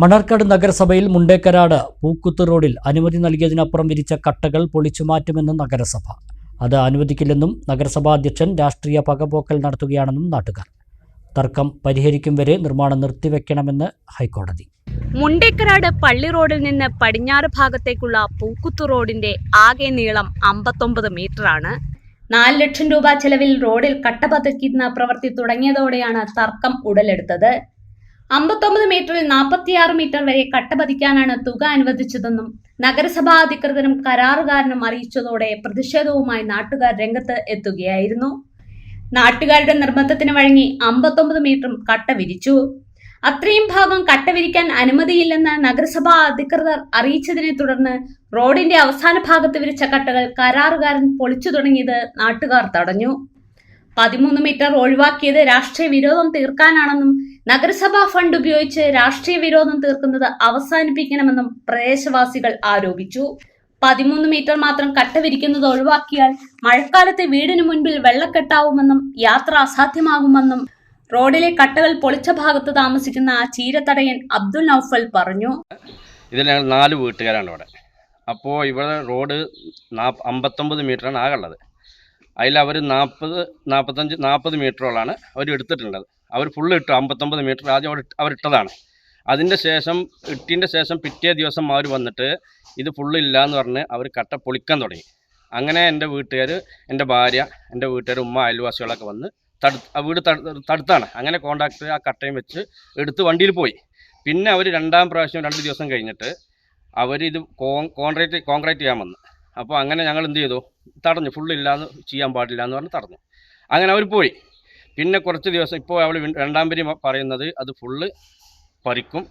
മണർക്കാട് നഗരസഭയിൽ മുണ്ടേക്കരാട് പൂക്കുത്ത് റോഡിൽ അനുമതി നൽകിയതിനപ്പുറം വിരിച്ച കട്ടകൾ പൊളിച്ചു മാറ്റുമെന്ന് നഗരസഭ. അത് അനുവദിക്കില്ലെന്നും നഗരസഭാ അധ്യക്ഷൻ രാഷ്ട്രീയ പകപോക്കൽ നടത്തുകയാണെന്നും നാട്ടുകാർ. തർക്കം പരിഹരിക്കും വരെ നിർമ്മാണം നിർത്തിവെക്കണമെന്ന് ഹൈക്കോടതി. മുണ്ടേക്കരാട് പള്ളി റോഡിൽ നിന്ന് പടിഞ്ഞാറ് ഭാഗത്തേക്കുള്ള പൂക്കുത്തു റോഡിന്റെ ആകെ നീളം അമ്പത്തൊമ്പത് മീറ്ററാണ്. നാല് ലക്ഷം രൂപ ചെലവിൽ റോഡിൽ കട്ട പതിക്കുന്ന പ്രവൃത്തി തുടങ്ങിയതോടെയാണ് തർക്കം ഉടലെടുത്തത്. അമ്പത്തൊമ്പത് മീറ്ററിൽ നാൽപ്പത്തിയാറ് മീറ്റർ വരെ കട്ട പതിക്കാനാണ് തുക അനുവദിച്ചതെന്നും നഗരസഭാ അധികൃതരും കരാറുകാരനും അറിയിച്ചതോടെ പ്രതിഷേധവുമായി നാട്ടുകാർ രംഗത്ത് എത്തുകയായിരുന്നു. നാട്ടുകാരുടെ നിർബന്ധത്തിന് വഴങ്ങി അമ്പത്തൊമ്പത് മീറ്ററും കട്ട വിരിച്ചു. അത്രയും ഭാഗം കട്ട വിരിക്കാൻ അനുമതിയില്ലെന്ന് നഗരസഭാ അധികൃതർ അറിയിച്ചതിനെ തുടർന്ന് റോഡിന്റെ അവസാന ഭാഗത്ത് വിരിച്ച കട്ടകൾ കരാറുകാരൻ പൊളിച്ചു തുടങ്ങിയത് നാട്ടുകാർ തടഞ്ഞു. പതിമൂന്ന് മീറ്റർ ഒഴിവാക്കിയത് രാഷ്ട്രീയ വിരോധം തീർക്കാനാണെന്നും നഗരസഭാ ഫണ്ട് ഉപയോഗിച്ച് രാഷ്ട്രീയ വിരോധം തീർക്കുന്നത് അവസാനിപ്പിക്കണമെന്നും പ്രദേശവാസികൾ ആരോപിച്ചു. പതിമൂന്ന് മീറ്റർ മാത്രം കട്ട വിരിക്കുന്നത് ഒഴിവാക്കിയാൽ മഴക്കാലത്ത് വീടിനു മുൻപിൽ വെള്ളക്കെട്ടാവുമെന്നും യാത്ര അസാധ്യമാകുമെന്നും റോഡിലെ കട്ടകൾ പൊളിച്ച ഭാഗത്ത് താമസിക്കുന്ന ചീരത്തടയൻ അബ്ദുൽ നൌഫൽ പറഞ്ഞു. ഇതിൽ ഞങ്ങൾ നാല് വീട്ടുകാരാണ് ഇവിടെ. അപ്പോൾ ഇവിടെ റോഡ് നാപ്പ് അമ്പത്തൊമ്പത് മീറ്ററാണ് ആകെയുള്ളത്. അതിൽ അവർ നാൽപ്പത് നാൽപ്പത്തഞ്ച് നാൽപ്പത് മീറ്ററോളാണ് അവർ എടുത്തിട്ടുള്ളത്. അവർ ഫുള്ള് ഇട്ടു അമ്പത്തൊമ്പത് മീറ്റർ ആദ്യം അവർ അവരിട്ടതാണ് അതിന്റെ ശേഷം ഇട്ടിന്റെ ശേഷം പിറ്റേ ദിവസം അവർ വന്നിട്ട് ഇത് ഫുള്ള് ഇല്ല എന്ന് പറഞ്ഞ് അവർ കട്ട പൊളിക്കാൻ തുടങ്ങി. അങ്ങനെ എന്റെ വീട്ടുകാർ എന്റെ ഭാര്യ എന്റെ വീട്ടുകാർ ഉമ്മ അയൽവാസികളൊക്കെ വന്ന് തടു വീട് തടു- തടുത്താണ്. അങ്ങനെ കോണ്ടാക്ട് ആ കട്ടയും വെച്ച് എടുത്ത് വണ്ടിയിൽ പോയി. പിന്നെ അവർ രണ്ടാം പ്രാവശ്യം രണ്ട് ദിവസം കഴിഞ്ഞിട്ട് അവരിത് ഇത് കോൺക്രീറ്റ് കോൺക്രീറ്റ് ചെയ്യാൻ വന്നു. അപ്പോൾ അങ്ങനെ ഞങ്ങൾ എന്ത് ചെയ്തു? തടഞ്ഞു. ഫുള്ള് ഇല്ലാന്ന് ചെയ്യാൻ പാടില്ല എന്ന് പറഞ്ഞ് തടഞ്ഞു. അങ്ങനെ അവർ പോയി. പിന്നെ കുറച്ച് ദിവസം ഇപ്പോൾ അവൾ രണ്ടാം പേര് പറയുന്നത് അത് ഫുള്ള് പറിക്കും.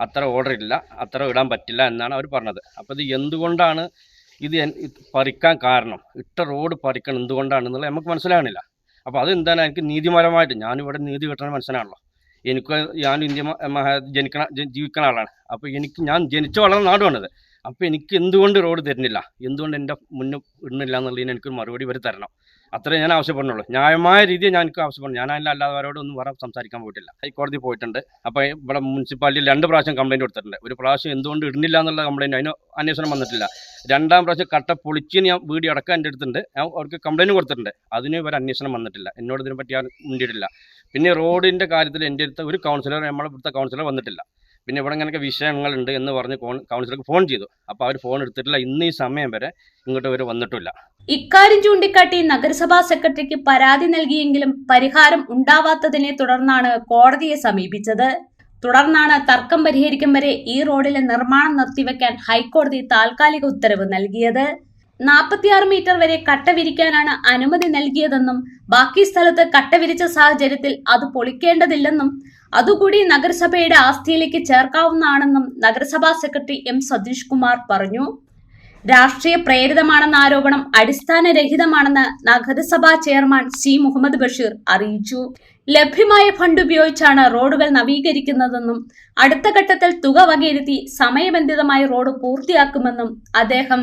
അത്ര ഓർഡർ ഇല്ല. അത്ര ഇടാൻ പറ്റില്ല എന്നാണ് അവർ പറഞ്ഞത്. അപ്പോൾ ഇത് എന്തുകൊണ്ടാണ് ഇത് പറിക്കാൻ കാരണം? ഇട്ട റോഡ് പറിക്കണം എന്തുകൊണ്ടാണെന്നുള്ളത് നമുക്ക് മനസ്സിലാകണില്ല അപ്പോൾ അതെന്താണ് എനിക്ക് നീതിപരമായിട്ട് ഞാനിവിടെ നീതി കിട്ടണ മനസ്സിലാണല്ലോ എനിക്ക് ഞാൻ ഇന്ത്യ ജനിക്കണ ജീവിക്കണ ആളാണ്. അപ്പോൾ എനിക്ക് ഞാൻ ജനിച്ചു വളർന്ന നാടുമാണിത് അപ്പോൾ എനിക്ക് എന്തുകൊണ്ട് റോഡ് തരുന്നില്ല? എന്തുകൊണ്ട് എന്റെ മുന്നിൽ ഇടുന്നില്ല എന്നുള്ളതിന് എനിക്കൊരു മറുപടി വരെ തരണം. അത്രേ ഞാൻ ആവശ്യപ്പെടുന്നുള്ളൂ. ന്യായമായ രീതിയിൽ ഞാൻ എനിക്ക് ആവശ്യപ്പെടുന്നു. ഞാൻ അതിന്റെ അല്ലാത്തവരോട് ഒന്നും വേറെ സംസാരിക്കാൻ പോയിട്ടില്ല. ഹൈക്കോടതി പോയിട്ടുണ്ട്. അപ്പോൾ ഇവിടെ മുനിസിപ്പാലിറ്റിയിൽ രണ്ട് പ്രാവശ്യം കംപ്ലയിന്റ് കൊടുത്തിട്ടുണ്ട്. ഒരു പ്രാവശ്യം എന്തുകൊണ്ട് ഇടുന്നില്ല എന്നുള്ള കംപ്ലയിന്റ് അതിന് അന്വേഷണം വന്നിട്ടില്ല. രണ്ടാം പ്രാവശ്യം കട്ട പൊളിച്ച് ഞാൻ വീഡിയോ അടക്കം എന്റെ അടുത്തുണ്ട്. ഞാൻ അവർക്ക് കംപ്ലയിന്റ് കൊടുത്തിട്ടുണ്ട്. അതിന് ഇവർ അന്വേഷണം വന്നിട്ടില്ല. എന്നോട് ഇതിനെപ്പറ്റി ഞാൻ മുണ്ടിയിട്ടില്ല. പിന്നെ റോഡിന്റെ കാര്യത്തിൽ എന്റെ അടുത്ത് ഒരു കൗൺസിലർ നമ്മളെ ഇവിടുത്തെ കൗൺസിലർ വന്നിട്ടില്ല. പിന്നെ ഇവിടെ ഇങ്ങനെയൊക്കെ വിഷയങ്ങളുണ്ട് എന്ന് പറഞ്ഞ് കൗൺസിലർക്ക് ഫോൺ ചെയ്തു. അപ്പോൾ അവർ ഫോൺ എടുത്തിട്ടില്ല. ഇന്ന് ഈ സമയം വരെ ഇങ്ങോട്ട് ഇവർ വന്നിട്ടില്ല. ഇക്കാര്യം ചൂണ്ടിക്കാട്ടി നഗരസഭാ സെക്രട്ടറിക്ക് പരാതി നൽകിയെങ്കിലും പരിഹാരം ഉണ്ടാവാത്തതിനെ തുടർന്നാണ് കോടതിയെ സമീപിച്ചത്. തുടർന്നാണ് തർക്കം പരിഹരിക്കും വരെ ഈ റോഡിലെ നിർമ്മാണം നിർത്തിവെക്കാൻ ഹൈക്കോടതി താൽക്കാലിക ഉത്തരവ് നൽകിയത്. നാൽപ്പത്തിയാറ് മീറ്റർ വരെ കട്ട വിരിക്കാനാണ് അനുമതി നൽകിയതെന്നും ബാക്കി സ്ഥലത്ത് കട്ട വിരിച്ച സാഹചര്യത്തിൽ അത് പൊളിക്കേണ്ടതില്ലെന്നും അതുകൂടി നഗരസഭയുടെ ആസ്തിയിലേക്ക് ചേർക്കാവുന്നതാണെന്നും നഗരസഭാ സെക്രട്ടറി എം സതീഷ് കുമാർ പറഞ്ഞു. രാഷ്ട്രീയ പ്രേരിതമാണെന്ന ആരോപണം അടിസ്ഥാനരഹിതമാണെന്ന് നഗരസഭാ ചെയർമാൻ സി മുഹമ്മദ് ബഷീർ അറിയിച്ചു. ലഭ്യമായ ഫണ്ട് ഉപയോഗിച്ചാണ് റോഡുകൾ നവീകരിക്കുന്നതെന്നും അടുത്ത ഘട്ടത്തിൽ തുക വകയിരുത്തി സമയബന്ധിതമായി റോഡ് പൂർത്തിയാക്കുമെന്നും അദ്ദേഹം